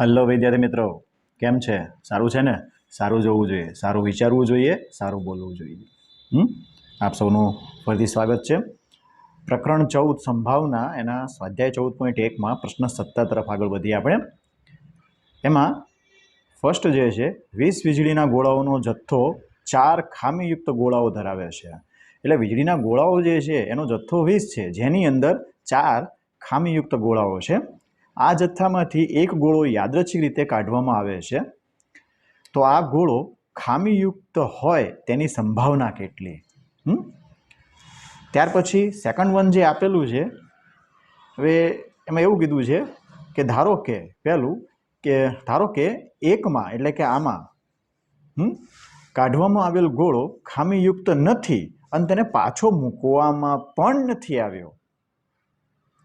Hello વિદ્યાર્થી મિત્રો, કેમ છે? સારું છે ને? સારું જોવું જોઈએ, સારું વિચારવું જોઈએ, સારું બોલવું જોઈએ. હમ? આપ સૌનું ફરીથી સ્વાગત છે. પ્રકરણ ચૌદ સંભાવના, એના સ્વાધ્યાય ચૌદ પોઈન્ટ એકમાં પ્રશ્ન સત્તા તરફ આગળ વધીએ આપણે. એમાં ફર્સ્ટ જે છે, વીસ વીજળીના ગોળાઓનો જથ્થો ચાર ખામીયુક્ત ગોળાઓ ધરાવે છે. એટલે વીજળીના ગોળાઓ જે છે, એનો જથ્થો વીસ છે. જેની અંદર ચાર ખામીયુક્ત ગોળાઓ છે. આ જથ્થામાંથી એક ગોળો યાદચ્છિક રીતે કાઢવામાં આવે છે. તો આ ગોળો ખામીયુક્ત હોય તેની સંભાવના કેટલી? ત્યાર પછી સેકન્ડ વન જે આપેલું છે, હવે એમાં એવું કીધું છે કે ધારો કે પહેલું કે ધારો કે એકમાં એટલે કે આમાં કાઢવામાં આવેલ ગોળો ખામીયુક્ત નથી અને તેને પાછો મૂકવામાં પણ નથી આવ્યો.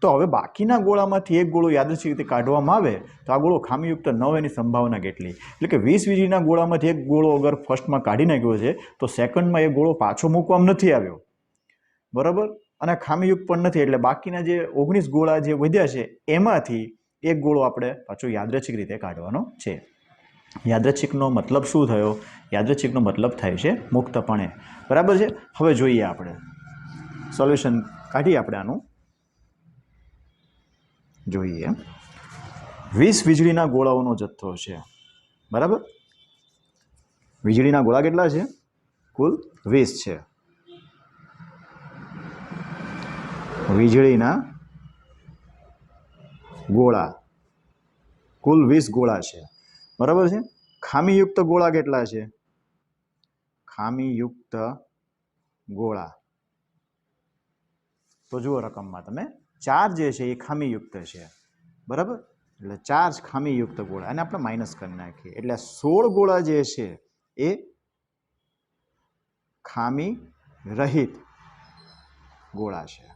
તો હવે બાકીના ગોળામાંથી એક ગોળો યાદચ્છિક રીતે કાઢવામાં આવે, તો આ ગોળો ખામીયુક્ત ન એની સંભાવના કેટલી? એટલે કે વીસ વીજળીના ગોળામાંથી એક ગોળો અગર ફર્સ્ટમાં કાઢી નાખ્યો છે, તો સેકન્ડમાં એ ગોળો પાછો મૂકવામાં નથી આવ્યો. બરાબર? અને ખામીયુક્ત પણ નથી, એટલે બાકીના જે ઓગણીસ ગોળા જે વધ્યા છે, એમાંથી એક ગોળો આપણે પાછો યાદચ્છિક રીતે કાઢવાનો છે. યાદચ્છિકનો મતલબ શું થયો? યાદચ્છિકનો મતલબ થાય છે મુક્તપણે. બરાબર છે? હવે જોઈએ આપણે. સોલ્યુશન કાઢીએ આપણે આનું. જોઈએ. વીસ વીજળીના ગોળાઓનો જથ્થો છે. બરાબર? વીજળીના ગોળા કેટલા છે? કુલ વીસ છે. વીજળીના ગોળા. કુલ વીસ ગોળા છે. બરાબર છે? ખામીયુક્ત ગોળા કેટલા છે? ખામીયુક્ત ગોળા. તો જુઓ રકમમાં તમે. ચાર જે છે એ ખામીયુક્ત છે. બરાબર? એટલે ચાર ખામીયુક્ત ગોળા. અને આપણે માઇનસ કરી નાખીએ. એટલે સોળ ગોળા જે છે એ ખામી રહિત ગોળા છે.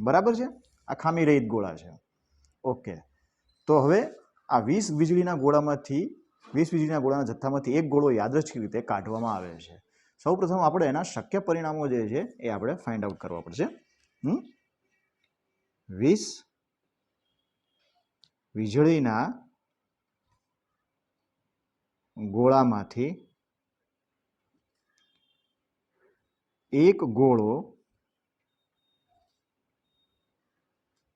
બરાબર છે? આ ખામી રહિત ગોળા છે. ઓકે તો હવે આ વીસ વીજળીના ગોળામાંથી, વીસ વીજળીના ગોળાના જથ્થામાંથી એક ગોળો યાદચ્છિક રીતે કાઢવામાં આવે છે. સૌપ્રથમ આપણે એના શક્ય પરિણામો જે છે એ આપણે ફાઇન્ડ આઉટ કરવા પડશે. હમ? વીસ. વીજળીના ગોળામાંથી એક ગોળો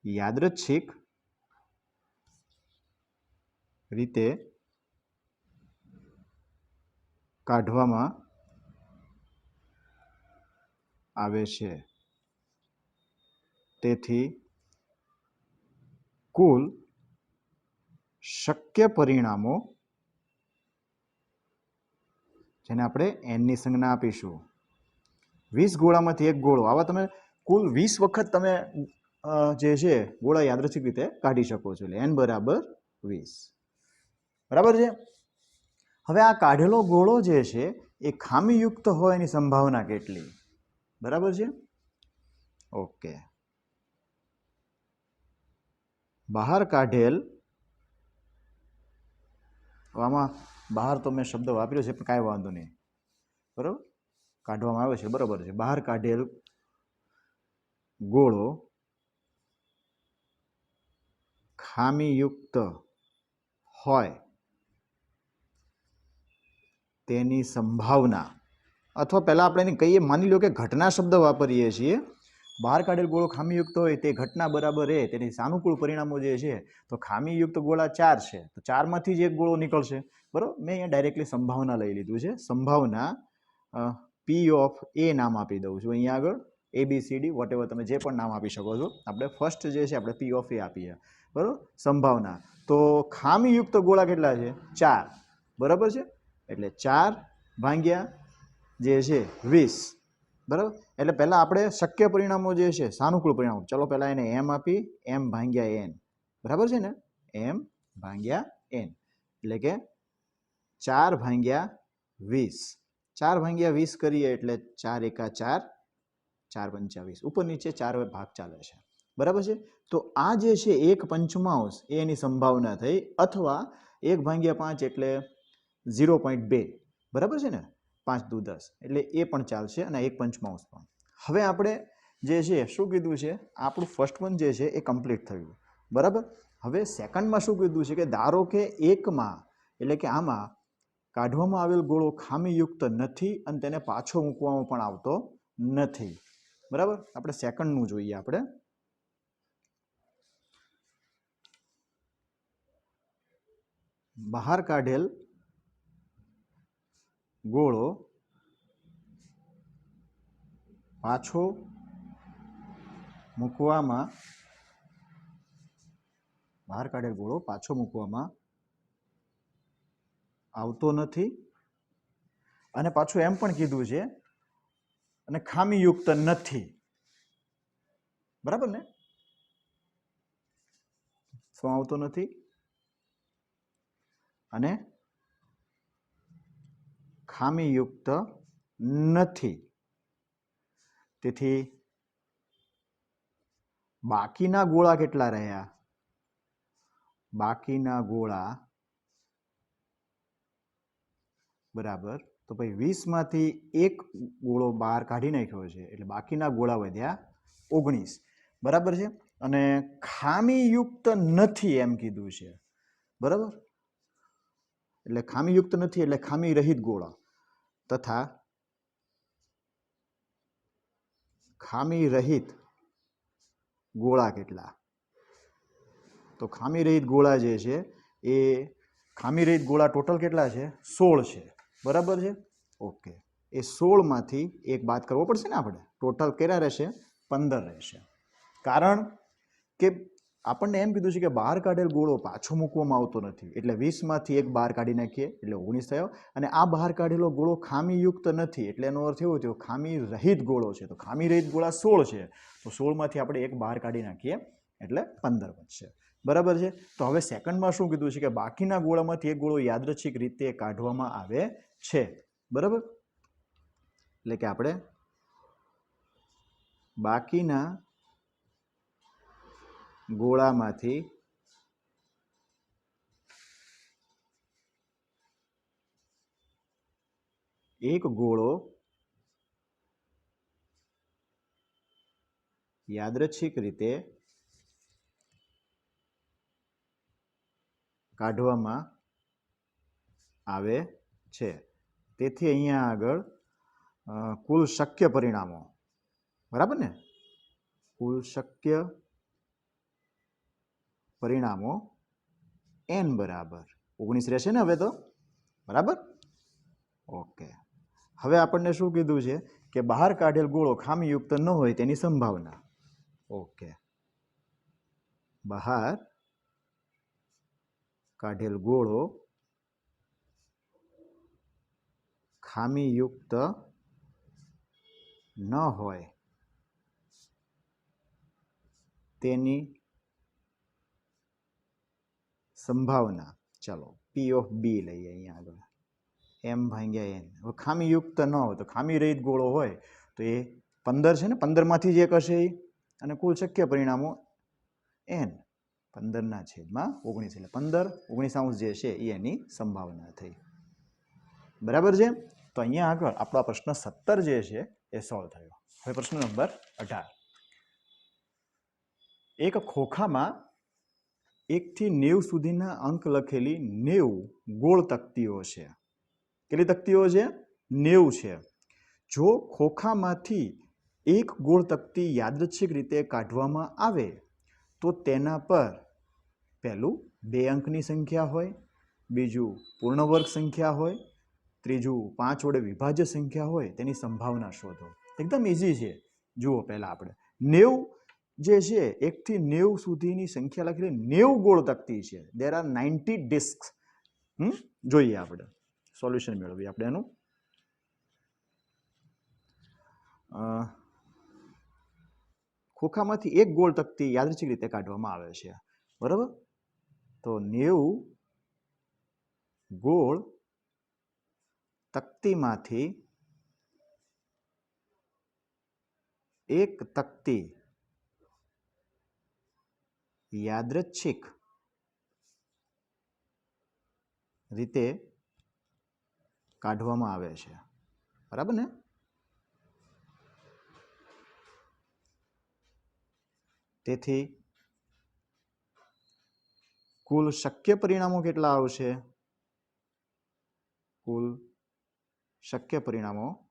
યાદચ્છિક રીતે કાઢવામાં આવે છે. તેથી કુલ શક્ય પરિણામો જેને આપણે એનની સંજ્ઞા આપીશું. વીસ ગોળામાંથી એક ગોળો. આવા તમે કુલ વીસ વખત તમે જે છે, ગોળા યાદચ્છિક રીતે કાઢી શકો છો. એટલે એન બરાબર વીસ. બરાબર છે? હવે આ કાઢેલો ગોળો જે છે, એ ખામીયુક્ત હોય એની સંભાવના કેટલી? બરાબર છે? ઓકે. બહાર કાઢેલ. આમાં બહાર તો મેં શબ્દ વાપર્યો છે, પણ કાંઈ વાંધો નહીં. બરાબર? કાઢવામાં આવે છે, બરાબર છે. બહાર કાઢેલ ગોળો ખામીયુક્ત હોય તેની સંભાવના. અથવા પહેલાં આપણે એને કહીએ, માની લો કે ઘટના શબ્દ વાપરીએ છીએ. બહાર કાઢેલ ગોળો ખામીયુક્ત હોય તે ઘટના બરાબર એ તેની સાનુકૂળ પરિણામો જે છે, તો ખામીયુક્ત ગોળા ચાર છે, તો ચારમાંથી જ એક ગોળો નીકળશે. બરાબર? મેં અહીંયા ડાયરેક્ટલી સંભાવના લઈ લીધું છે. સંભાવના પી ઓફ એ નામ આપી દઉં છું. અહીંયા આગળ A B C D what તમે જે પણ નામ આપી શકો છો. આપણે ફર્સ્ટ જે છે, આપણે પી ઓફ એ આપીએ. બરાબર? સંભાવના. તો ખામીયુક્ત ગોળા કેટલા છે? ચાર. બરાબર છે? એટલે ચાર ભાંગ્યા જે છે, વીસ. બરાબર? એટલે પહેલાં આપણે શક્ય પરિણામો જે છે, સાનુકૂળ પરિણામો. ચલો પહેલાં એને એમ આપી એમ ભાંગ્યા એન બરાબર છે ને? એમ ભાંગ્યા એન એટલે કે ચાર ભાંગ્યા વીસ. ચાર ભાંગ્યા વીસ કરીએ એટલે ચાર એકા ચાર ચાર પંચાવીસ ઉપર નીચે ચાર ભાગ ચાલે છે. બરાબર છે? તો આ જે છે એક પંચમાંશ એની સંભાવના થઈ, અથવા એક ભાંગ્યા પાંચ એટલે ઝીરો પોઈન્ટ બે. બરાબર છે ને? પાંચ દુ દસ. એટલે એ પણ ચાલશે અને એક પંચમાંશ પણ. હવે આપણે જે છે, શું કીધું છે? આપણું ફર્સ્ટ વન જે છે, એ કમ્પ્લીટ થયું. બરાબર? હવે સેકન્ડમાં શું કીધું છે કે, ધારો કે એકમાં એટલે કે આમાં કાઢવામાં આવેલ ગોળો ખામીયુક્ત નથી અને તેને પાછો મૂકવામાં પણ આવતો નથી. બરાબર? આપણે સેકન્ડનું જોઈએ આપણે. બહાર કાઢેલ ગોળો પાછો મૂકવામાં બહાર કાઢેલ ગોળો પાછો મૂકવામાં આવતો નથી. અને પાછું એમ પણ કીધું છે, અને ખામીયુક્ત નથી. બરાબર ને? શું આવતો નથી? અને ખામીયુક્ત નથી. તેથી બાકીના ગોળા કેટલા રહ્યા? બાકીના ગોળા બરાબર. તો ભાઈ વીસમાંથી એક ગોળો બહાર કાઢી નાખ્યો છે. એટલે બાકીના ગોળા વધ્યા ઓગણીસ. બરાબર છે? અને ખામીયુક્ત નથી એમ કીધું છે. બરાબર? એટલે ખામીયુક્ત નથી, એટલે ખામી રહિત ગોળા. તથા ખામી રહિત ગોળા કેટલા? તો ખામી રહિત ગોળા જે છે, એ ખામી રહિત ગોળા ટોટલ કેટલા છે? સોળ છે. બરાબર છે? ઓકે. એ સોળમાંથી એક બાદ કરવો પડશે ને આપણે? ટોટલ કેટલા રહેશે? પંદર રહેશે. કારણ કે આપણને એમ કીધું છે કે બહાર કાઢેલ ગોળો પાછો મૂકવામાં આવતો નથી. એટલે વીસમાંથી એક બહાર કાઢી નાખીએ, એટલે ઓગણીસ થયો. અને આ બહાર કાઢેલો ગોળો ખામીયુક્ત નથી. એટલે એનો અર્થ એવો થયો ખામી રહિત ગોળો છે. તો ખામી રહિત ગોળા સોળ છે. તો સોળમાંથી આપણે એક બહાર કાઢી નાખીએ, એટલે પંદર બનશે બરાબર છે? તો હવે સેકન્ડમાં શું કીધું છે કે બાકીના ગોળામાંથી એક ગોળો યાદરચ્છિક રીતે કાઢવામાં આવે છે. બરાબર? એટલે કે આપણે બાકીના ગોળામાંથી એક ગોળો યાદૃચ્છિક રીતે કાઢવામાં આવે છે. તેથી અહીંયા આગળ કુલ શક્ય પરિણામો. બરાબર ને? કુલ શક્ય પરિણામો એન બરાબર. ઓગણીસ રહેશે ને હવે તો? બરાબર? ઓકે. હવે આપણને શું કીધું છે કે બહાર કાઢેલ ગોળો ખામીયુક્ત ન હોય તેની સંભાવના. ઓકે. બહાર કાઢેલ ગોળો ખામીયુક્ત ન હોય તેની સંભાવના. ચાલો પી ઓફ બી લઈએ અહીંયા આગળ. એમ ભાંગ્યા એન હવે ખામીયુક્ત ન હોય તો ખામી રહિત ગોળો હોય તો એ પંદર છે ને? પંદરમાંથી જ એક હશે એ. અને કુલ શક્ય પરિણામો એન પંદરના છેદમાં ઓગણીસ. એટલે પંદર ઓગણીસ અંશ જે છે એ એની સંભાવના થઈ. બરાબર છે? તો અહીંયા આગળ આપણો પ્રશ્ન સત્તર જે છે એ સોલ્વ થયો. હવે પ્રશ્ન નંબર અઢાર. એક ખોખામાં એકથી નેવ સુધીના અંક લખેલી નેવ ગોળ તકતીઓ છે. કેટલી તકતીઓ છે? નેવ છે. જો ખોખામાંથી એક ગોળ તકતી યાદચ્છિક રીતે કાઢવામાં આવે, તો તેના પર પહેલું બે અંકની સંખ્યા હોય, બીજું પૂર્ણવર્ગ સંખ્યા હોય, ત્રીજું પાંચ વડે વિભાજ્ય સંખ્યા હોય, તેની સંભાવના શોધો. એકદમ ઇઝી છે. જુઓ પહેલાં આપણે. નેવ જે છે, એકથી નેવું સુધીની સંખ્યા લખેલી નેવ ગોળ તકતી છે. દેર આર નાઇન્ટી ડિસ્ક જોઈએ આપણે. સોલ્યુશન મેળવીએ આપણે એનું. ખોખામાંથી એક ગોળ તકતી યાદચ્છિક રીતે કાઢવામાં આવે છે. બરાબર? તો નેવું ગોળ તકતીમાંથી એક તકતી યાદચ્છિક રીતે કાઢવામાં આવે છે. બરાબર ને? તેથી કુલ શક્ય પરિણામો કેટલા આવશે? કુલ શક્ય પરિણામો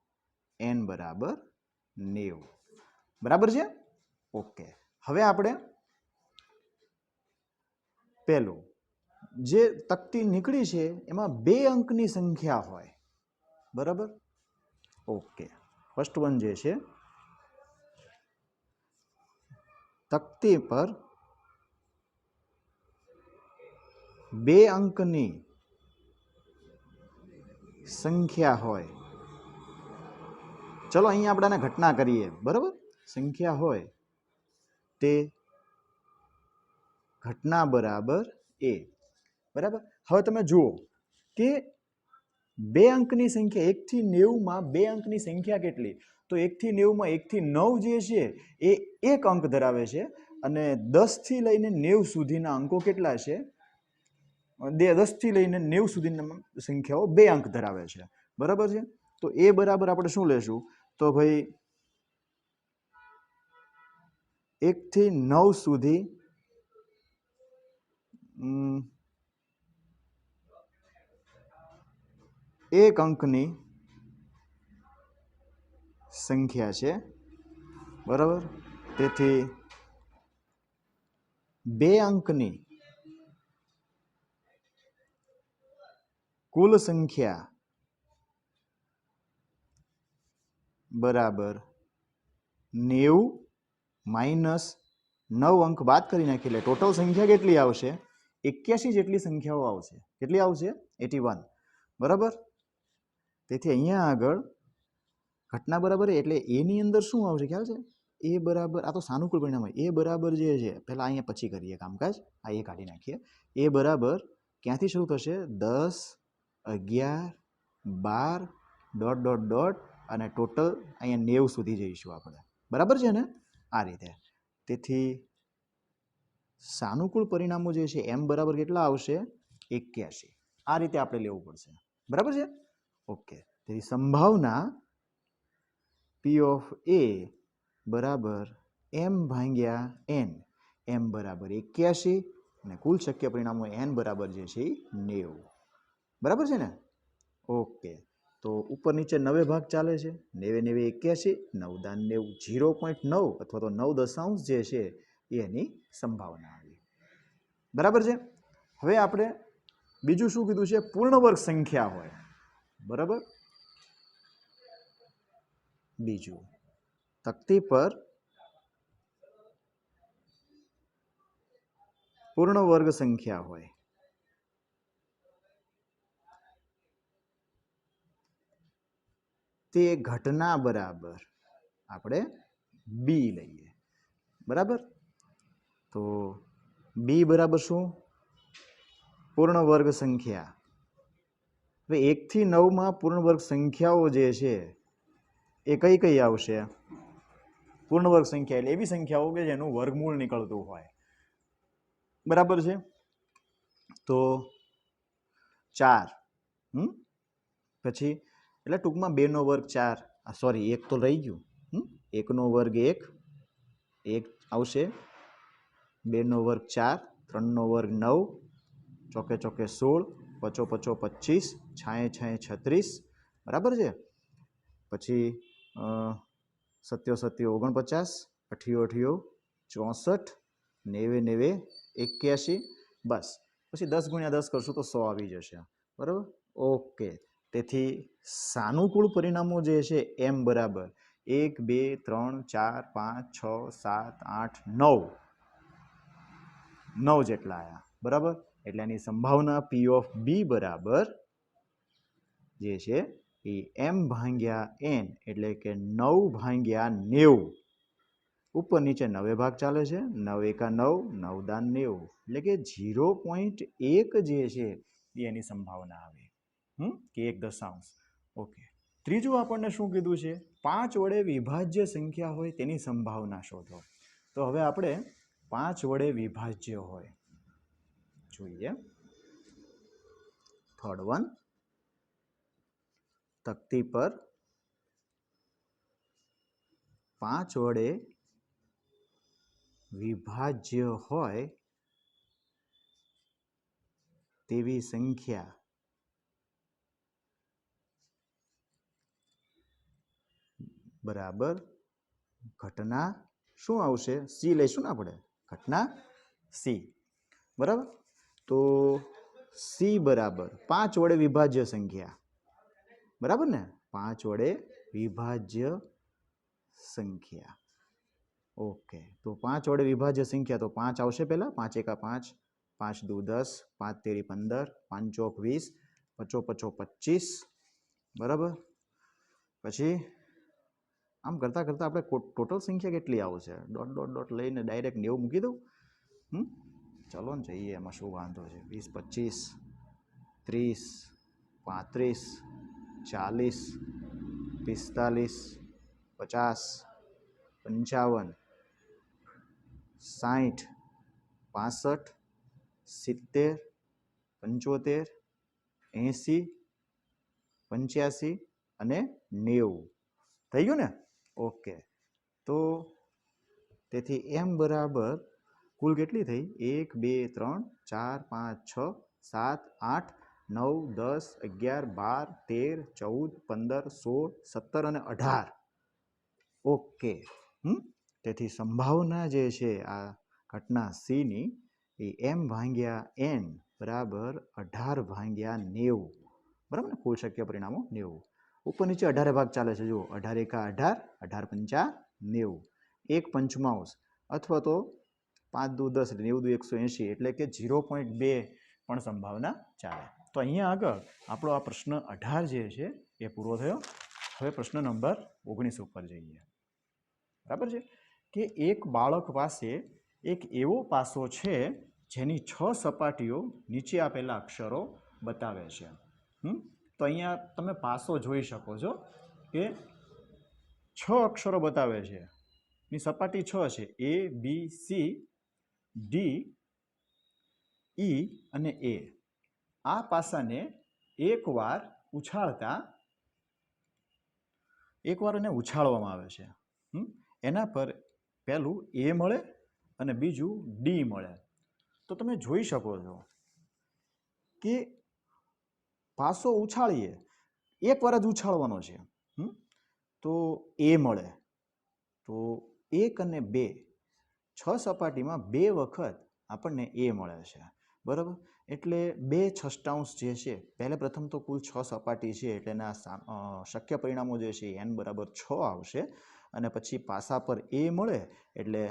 એન બરાબર નેવું. બરાબર છે? ઓકે. હવે આપણે પહેલું, જે તકતી નીકળી છે, એમાં બે અંકની સંખ્યા હોય. બરાબર? ઓકે ફર્સ્ટ વન જે છે, તકતી પર બે અંકની સંખ્યા હોય. ચલો અહીંયા આપણે ઘટના કરીએ. બરાબર? સંખ્યા હોય તે ઘટના બરાબર એ. બરાબર? હવે તમે જુઓ કે બે અંકની સંખ્યા એકથી નેવુંમાં બે અંકની સંખ્યા કેટલી? તો એકથી નેવુંમાં એકથી નવ જે છે, એ એક અંક ધરાવે છે અને દસથી લઈને નેવ સુધીના અંકો કેટલા છે? બે દસથી લઈને નેવું સુધીના સંખ્યાઓ બે અંક ધરાવે છે. બરાબર છે? તો એ બરાબર આપણે શું લેશું? તો ભાઈ, એકથી નવ સુધી એક અંકની સંખ્યા છે. બરાબર? તેથી બે અંકની કુલ સંખ્યા બરાબર નેવું માઇનસ નવ અંક બાદ કરી નાખી. એટલે ટોટલ સંખ્યા કેટલી આવશે? એક્યાસી જેટલી સંખ્યાઓ આવશે. કેટલી આવશે? Eighty one. બરાબર? તેથી અહીંયા આગળ ઘટના બરાબર એટલે એની અંદર શું આવશે? ખ્યાલ છે? એ બરાબર, આ તો સાનુકૂળ પરિણામ હોય. એ બરાબર જે છે, પહેલાં અહીંયા પછી કરીએ કામકાજ. આ એ કાઢી નાખીએ. એ બરાબર ક્યાંથી શરૂ થશે? દસ, અગિયાર, બાર, ડોટ ડોટ ડોટ અને ટોટલ અહીંયા નેવું સુધી જઈશું આપણે. બરાબર છે ને? આ રીતે. તેથી સાનુકૂળ પરિણામો જે છે એમ બરાબર કેટલા આવશે? એક્યાસી આ રીતે આપણે લેવું પડશે. બરાબર છે? ઓકે. તેથી સંભાવના પી ઓફ એ બરાબર એમ ભાંગ્યા એન એમ બરાબર એક્યાસી અને કુલ શક્ય પરિણામો એન બરાબર જે છે એ નેવું. બરાબર છે ને? ઓકે. તો ઉપર નીચે નવે ભાગ ચાલે છે. નેવે નેવે એક્યાસી નવ દાન નેવું જીરો પોઈન્ટ નવ અથવા તો નવ દશાંશ જે છે એની સંભાવના આવી. બરાબર છે? હવે આપણે બીજું શું કીધું છે? પૂર્ણ વર્ગ સંખ્યા હોય. બરાબર? બીજું, તકતી પર પૂર્ણ વર્ગ સંખ્યા હોય. તે ઘટના બરાબર આપણે બી લઈએ. બરાબર? તો બી બરાબર શું? પૂર્ણ વર્ગ સંખ્યા. હવે એકથી નવમાં પૂર્ણ વર્ગ સંખ્યાઓ જે છે, એ કઈ કઈ આવશે? પૂર્ણ વર્ગ સંખ્યા એટલે એવી સંખ્યાઓ કે જેનું વર્ગમૂળ નીકળતું હોય. બરાબર છે? તો ચાર. હમ? પછી એટલે ટૂંકમાં બેનો વર્ગ ચાર. સોરી એક તો રહી ગયું. હમ? એકનો વર્ગ એક. એક આવશે. બેનો વર્ગ ચાર, ત્રણનો વર્ગ નવ, ચોકે ચોકે સોળ, પચો પચો પચીસ છાંએ છાંએ છત્રીસ. બરાબર છે? પછી સત્યો સત્યો ઓગણપચાસ, અઠ્યો અઠ્યો ચોસઠ, નેવે નેવે એક્યાસી બસ. પછી દસ ગુણ્યા દસ કરશું તો સો આવી જશે. બરાબર? ઓકે. તેથી સાનુકૂળ પરિણામો જે છે એમ બરાબર. એક, બે, ત્રણ, ચાર, પાંચ, છ, સાત, આઠ, નવ. નવ જેટલા આવ્યા બરાબર? એટલે એની સંભાવના પી ઓફ બી બરાબર જે છે એ એમ ભાંગ્યા એન એટલે કે નવ ભાંગ્યા નેવું. ઉપર નીચે નવે ભાગ ચાલે છે. નવ એકા નવ નવ દાન નેવું. એટલે કે ઝીરો પોઈન્ટ એક જે છે એની સંભાવના આવે. હમ? કે એક દશાંશ. ઓકે. ત્રીજું આપણને શું કીધું છે? પાંચ વડે વિભાજ્ય સંખ્યા હોય તેની સંભાવના શોધો. તો હવે આપણે પાંચ વડે વિભાજ્ય હોય. જોઈએ. થર્ડ વન તકતી પર પાંચ વડે વિભાજ્ય હોય તેવી સંખ્યા બરાબર. ઘટના શું આવશે? સી લઈશું ને આપણે? ઘટના સી બરાબર? તો સી બરાબર પાંચ વડે વિભાજ્ય સંખ્યા. બરાબર ને? પાંચ વડે વિભાજ્ય સંખ્યા. ઓકે તો પાંચ વડે વિભાજ્ય સંખ્યા તો પાંચ આવશે પહેલાં. પાંચ એકા પાંચ પાંચ દુ દસ, પાંચ તેરી પંદર, પાંચ ચોક વીસ, પચો પચો પચીસ. બરાબર? પછી આમ કરતાં કરતાં આપણે ટોટલ સંખ્યા કેટલી આવશે? ડોટ ડોટ ડોટ લઈને ડાયરેક્ટ નેવું મૂકી દઉં. હમ? ચલો ને જઈએ, એમાં શું વાંધો છે? વીસ, પચીસ, ત્રીસ, પાંત્રીસ, ચાલીસ, પિસ્તાલીસ, પચાસ, પંચાવન સાઠ પાસઠ, સિત્તેર, પંચોતેર, એંસી, પંચ્યાસી અને નેવું. થઈ ગયું ને? ઓકે. તો તેથી એમ બરાબર કુલ કેટલી થઈ? એક, બે, ત્રણ, ચાર, પાંચ, છ, સાત, આઠ, નવ, દસ, અગિયાર, બાર, તેર, ચૌદ, પંદર, સોળ, સત્તર અને અઢાર. ઓકે. હમ? તેથી સંભાવના જે છે આ ઘટના સીની એ એમ ભાંગ્યા એન બરાબર અઢાર ભાંગ્યા નેવું. બરાબર ને? કુલ શક્ય પરિણામો નેવું. ઉપર નીચે અઢારે ભાગ ચાલે છે. જુઓ, અઢાર એકા અઢાર અઢાર પંચા નેવું. એક પંચમાંશ અથવા તો પાંચ દુ દસ એટલે નેવું દુ એકસો એંશી એટલે કે ઝીરો પોઈન્ટ બે પણ સંભાવના ચાલે. તો અહીંયા આગળ આપણો આ પ્રશ્ન અઢાર જે છે એ પૂરો થયો. હવે પ્રશ્ન નંબર ઓગણીસ ઉપર જઈએ. બરાબર છે? કે એક બાળક પાસે એક એવો પાસો છે જેની છ સપાટીઓ નીચે આપેલા અક્ષરો બતાવે છે. હમ? તો અહીંયા તમે પાસો જોઈ શકો છો કે છ અક્ષરો બતાવે છે. ની સપાટી છ છે. એ બી સી ડી ઈ અને એ આ પાસાને એકવાર ઉછાળતા, એકવાર એને ઉછાળવામાં આવે છે? એના પર પહેલું એ મળે અને બીજું ડી મળે. તો તમે જોઈ શકો છો કે પાસો ઉછાળીએ એકવાર જ ઉછાળવાનો છે? તો એ મળે. તો એક અને બે, છ સપાટીમાં બે વખત આપણને એ મળે છે. બરાબર? એટલે બે છષ્ટાંશ જે છે, પહેલે પ્રથમ તો કુલ છ સપાટી છે, એટલે એના શક્ય પરિણામો જે છે એન બરાબર છ આવશે. અને પછી પાસા પર એ મળે, એટલે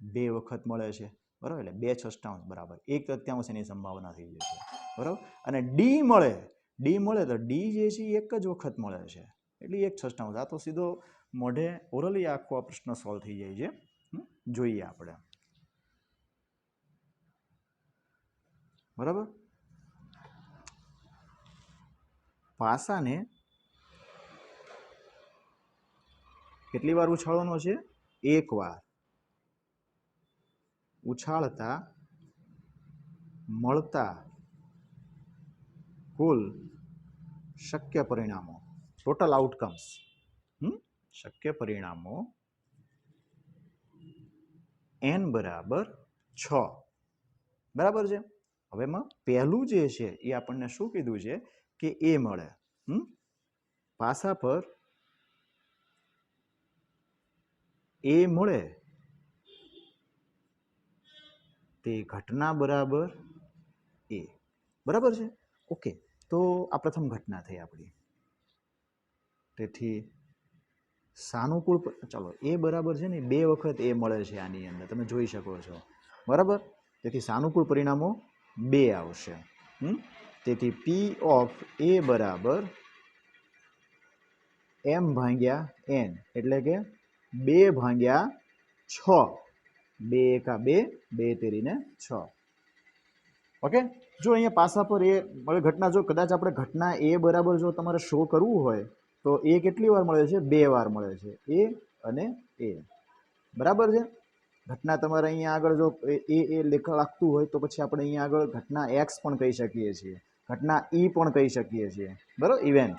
બે વખત મળે છે. બરાબર? એટલે બે છષ્ટાંશ બરાબર. એક તૃતીયાંશ એની સંભાવના થઈ જશે. બરાબર? અને ડી મળે ડી મળે તો ડી જે છે એક જ વખત મળે છે. એટલે એક છષ્ટાંશ આ તો સીધો મોઢે ઓરલી આખો આ પ્રશ્ન સોલ્વ થઈ જાય છે? જોઈએ આપણે. બરાબર? પાસાને કેટલી વાર ઉછાળવાનો છે? એક વાર. ઉછાળતા, મળતા કુલ શક્ય પરિણામો ટોટલ આઉટકમ્સ શક્ય પરિણામો એન બરાબર છ. બરાબર છે? હવે એમાં પહેલું જે છે, એ આપણને શું કીધું છે કે એ મળે પાસા પર એ મળે, તે ઘટના બરાબર એ. બરાબર છે? ઓકે. તો આ પ્રથમ ઘટના થઈ આપણી. તેથી સાનુકૂળ ચાલો, એ બરાબર છે ને, બે વખત એ મળે છે આની અંદર, તમે જોઈ શકો છો. બરાબર? તેથી સાનુકૂળ પરિણામો બે આવશે? તેથી પી ઓફ એ બરાબર એમ ભાંગ્યા એન એટલે કે બે ભાંગ્યા છ. બે એકા બે બે તેરીને છ. ઓકે? જો અહીંયા પાસા પર એ મળે ઘટના, જો કદાચ આપણે ઘટના એ બરાબર જો તમારે શો કરવું હોય, તો એ કેટલી વાર મળે છે? બે વાર મળે છે. એ અને એ. બરાબર છે? ઘટના તમારે અહીંયા આગળ જો એ એ લેખ લાગતું હોય, તો પછી આપણે અહીંયા આગળ ઘટના એક્સ પણ કહી શકીએ છીએ. ઘટના ઈ પણ કહી શકીએ છીએ. બરાબર? ઇવેન્ટ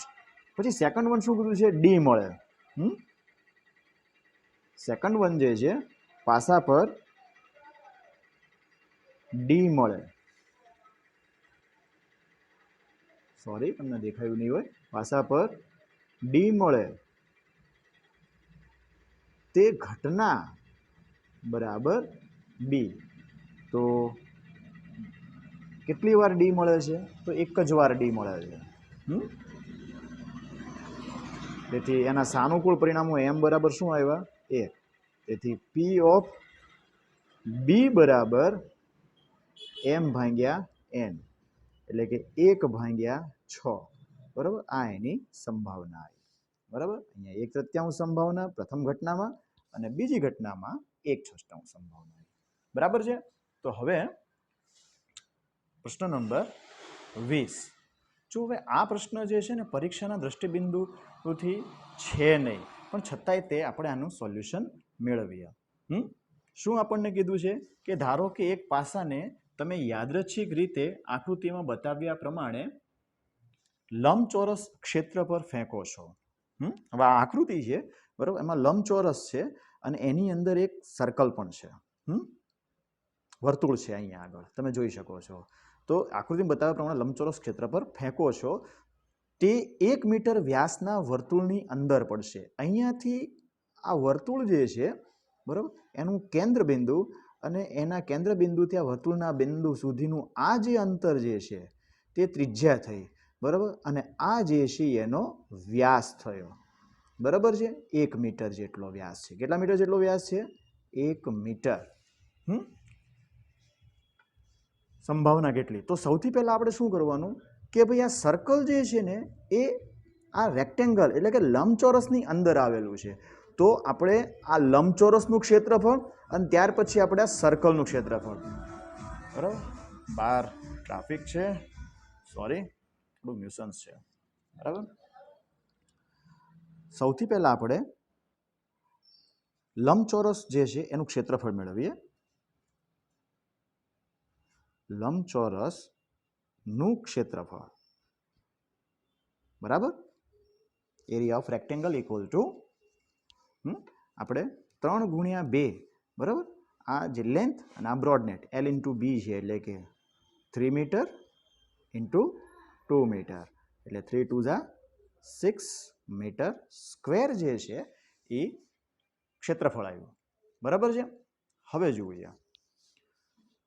પછી સેકન્ડ વન શું કીધું છે? ડી મળે. હમ? સેકન્ડ વન જે છે, પાસા પર ડી મળે. સોરી, તમને દેખાયું નહીં હોય. પાસા પર ડી મળે. તે ઘટના બરાબર બી તો કેટલી વાર ડી મળે છે? તો એક જ વાર ડી મળે છે? તેથી એના સાનુકૂળ પરિણામો એમ બરાબર શું આવ્યા? એ તેથી પી ઓફ બી બરાબર એમ ભાંગ્યા એન એટલે કે એક ભાગ્યા છ. બરાબર? આ એની સંભાવના આવી. બરાબર? અહીંયા એક તૃત્યાંશ સંભાવના, પ્રથમ ઘટનામાં અને બીજી ઘટનામાં એક છષ્ટાંશ સંભાવના બરાબર છે? તો હવે પ્રશ્ન નંબર વીસ. જો હવે આ પ્રશ્ન જે છે ને પરીક્ષાના દ્રષ્ટિબિંદુથી છે નહીં, પણ છતાંય તે આપણે આનું સોલ્યુશન મેળવીએ. હમ? શું આપણને કીધું છે? કે ધારો કે એક પાસાને તમે યાદરચ્છિક રીતે આકૃતિમાં બતાવ્યા પ્રમાણે લંબચોરસ ક્ષેત્ર પર ફેંકો છો. હવે આ આકૃતિ છે, બરાબર? એમાં લંબચોરસ છે અને એની અંદર એક સર્કલ પણ છે. વર્તુળ છે અહીંયા આગળ. તમે જોઈ શકો છો. તો આકૃતિમાં બતાવ્યા પ્રમાણે લંબચોરસ ક્ષેત્ર પર ફેંકો છો. તે એક મીટર વ્યાસના વર્તુળની અંદર પડશે. અહીંયાથી આ વર્તુળ જે છે, બરાબર? એનું કેન્દ્ર બિંદુ અને એના કેન્દ્ર બિંદુથી આ વર્તુળના બિંદુ સુધીનું આ જે અંતર જે છે, તે ત્રિજ્યા થઈ. બરાબર? અને આ જે છે એનો વ્યાસ થયો. બરાબર છે? એક મીટર જેટલો વ્યાસ છે. કેટલા મીટર જેટલો વ્યાસ છે? એક મીટર. હમ? સંભાવના કેટલી? તો સૌથી પહેલાં આપણે શું કરવાનું? કે ભાઈ આ સર્કલ જે છે ને, એ આ રેક્ટેંગલ એટલે કે લંબચોરસની અંદર આવેલું છે. તો આપણે આ લંબચોરસનું ક્ષેત્રફળ અને ત્યાર પછી આપણે આ સર્કલનું ક્ષેત્રફળ. બરાબર? બહાર ટ્રાફિક છે. સોરી થોડું મ્યુસન્સ છે. બરાબર? સૌથી પહેલાં આપણે લંબચોરસ જે છે એનું ક્ષેત્રફળ મેળવીએ. લંબચોરસનું ક્ષેત્રફળ. બરાબર? Area of rectangle equal to આપણે ત્રણ ગુણ્યા બે, બરાબર? આ જે લેન્થ અને આ બ્રોડનેટ એલ ઇન્ટુ બી છે એટલે કે three metre into two metre. એટલે થ્રી ટુ ઝા સિક્સ મીટર સ્ક્વેર જે છે એ ક્ષેત્રફળ આવ્યું. બરાબર છે? હવે જોઈએ.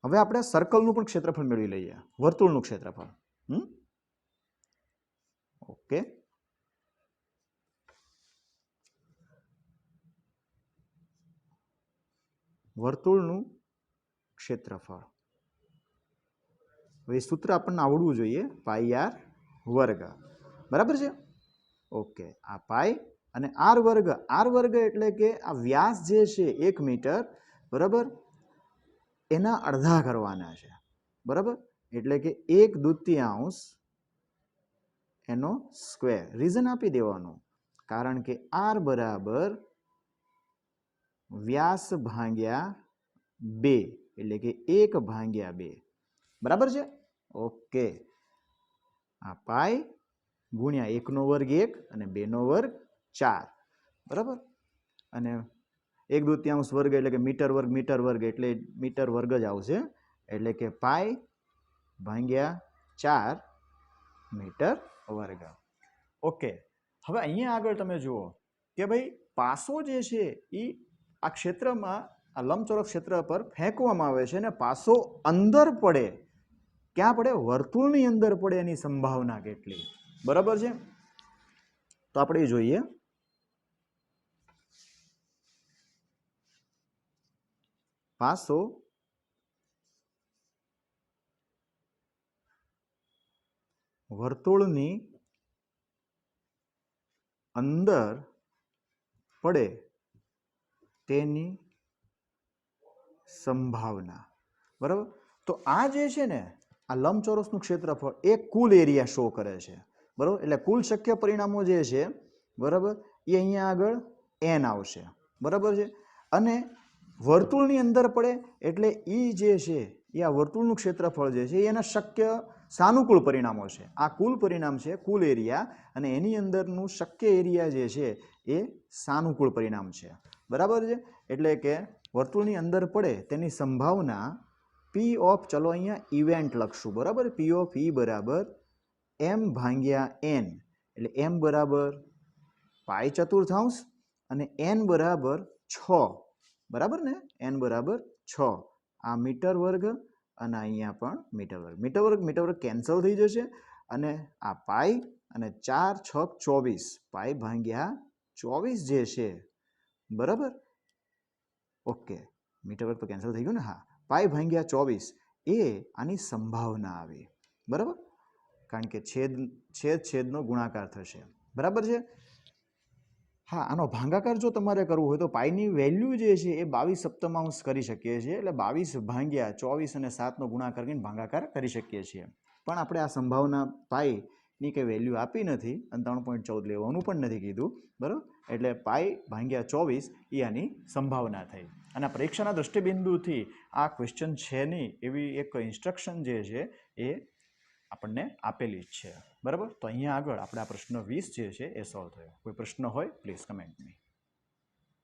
હવે આપણે સર્કલનું પણ ક્ષેત્રફળ મેળવી લઈએ. વર્તુળનું ક્ષેત્રફળ. હમ? ઓકે. વર્તુળનું ક્ષેત્રફળ. હવે સૂત્ર આપણને આવડવું જોઈએ, પાઈ આર વર્ગ. બરાબર છે? ઓકે, આ પાઈ અને આર વર્ગ. આર વર્ગ એટલે કે આ વ્યાસ જે છે એક મીટર, બરાબર? એના અડધા કરવાના છે. બરાબર? એટલે કે એક દૂતીયાંશ એનો સ્ક્વેર. રીઝન આપી દેવાનું. કારણ કે આર બરાબર વ્યાસ ભાંગ્યા બે. એટલે કે એક ભાંગ્યા બે. બરાબર છે? ઓકે. આ પાય ગુણ્યા એકનો વર્ગ એક અને બેનો વર્ગ ચાર. બરાબર? અને એક દૂતિયાંશ વર્ગ એટલે કે મીટર વર્ગ મીટર વર્ગ એટલે મીટર વર્ગ જ આવશે. એટલે કે પાય ભાંગ્યા ચાર મીટર વર્ગ. ઓકે. હવે અહીંયા આગળ તમે જુઓ કે ભાઈ પાસો જે છે એ આ ક્ષેત્રમાં, આ લંબચોરસ ક્ષેત્ર પર ફેંકવામાં આવે છે અને પાસો અંદર પડે ક્યાં પડે વર્તુળની અંદર પડે એની સંભાવના કેટલી? બરાબર છે? તો આપણે જોઈએ. પાસો. વર્તુળની અંદર પડે તેની સંભાવના. બરાબર? તો આ જે છે ને આ લંબચોરસનું ક્ષેત્રફળ એ કુલ એરિયા શો કરે છે. બરાબર? એટલે કુલ શક્ય પરિણામો જે છે, બરાબર? એ અહીંયા આગળ એન આવશે. બરાબર છે? અને વર્તુળની અંદર પડે એટલે એ જે છે, એ આ વર્તુળનું ક્ષેત્રફળ જે છે, એના શક્ય સાનુકૂળ પરિણામો છે. આ કુલ પરિણામ છે, કુલ એરિયા, અને એની અંદરનું શક્ય એરિયા જે છે, એ સાનુકૂળ પરિણામ છે. બરાબર છે? એટલે કે વર્તુળની અંદર પડે તેની સંભાવના પી ઓફ ચલો અહીંયા ઇવેન્ટ લખશું, બરાબર? પી ઓફ ઈ બરાબર એમ ભાંગ્યા એન એટલે એમ બરાબર પાઈ ચતુર્થાંશ અને એન બરાબર છ. બરાબર ને? એન બરાબર છ. આ મીટર વર્ગ અને અહીંયા પણ મીટર વર્ગ. મીટર વર્ગ મીટર વર્ગ કેન્સલ થઈ જશે અને આ પાઈ અને ચાર છક ચોવીસ. પાઈ ભાંગ્યા ચોવીસ જે છે. બરાબર? ઓકે. મીટર વર્ગ તો કેન્સલ થઈ ગયું ને? હા. પાઈ ભાંગ્યા ચોવીસ એ આની સંભાવના આવે. બરાબર? કારણ કે છેદ છેદ, છેદનો ગુણાકાર થશે. બરાબર છે? હા, આનો ભાંગાકાર જો તમારે કરવું હોય તો પાઈની વેલ્યુ જે છે એ બાવીસ સપ્તમાંશ કરી શકીએ છીએ. એટલે બાવીસ ભાંગ્યા ચોવીસ અને સાતનો ગુણાકાર કરીને ભાંગાકાર કરી શકીએ છીએ. પણ આપણે આ સંભાવના પાઈની કંઈ વેલ્યુ આપી નથી અને ત્રણ પોઈન્ટ ચૌદ લેવાનું પણ નથી કીધું. બરાબર? એટલે પાઈ ભાંગ્યા ચોવીસ એ આની સંભાવના થઈ. અને પરીક્ષાના દૃષ્ટિબિંદુથી આ ક્વેશ્ચન છે નહીં એવી એક ઇન્સ્ટ્રક્શન જે છે એ આપણને આપેલી જ છે. બરાબર? તો અહીંયા આગળ આપણે આ પ્રશ્ન વીસ જે છે એ સોલ્વ થયો. કોઈ પ્રશ્ન હોય પ્લીઝ કમેન્ટ મી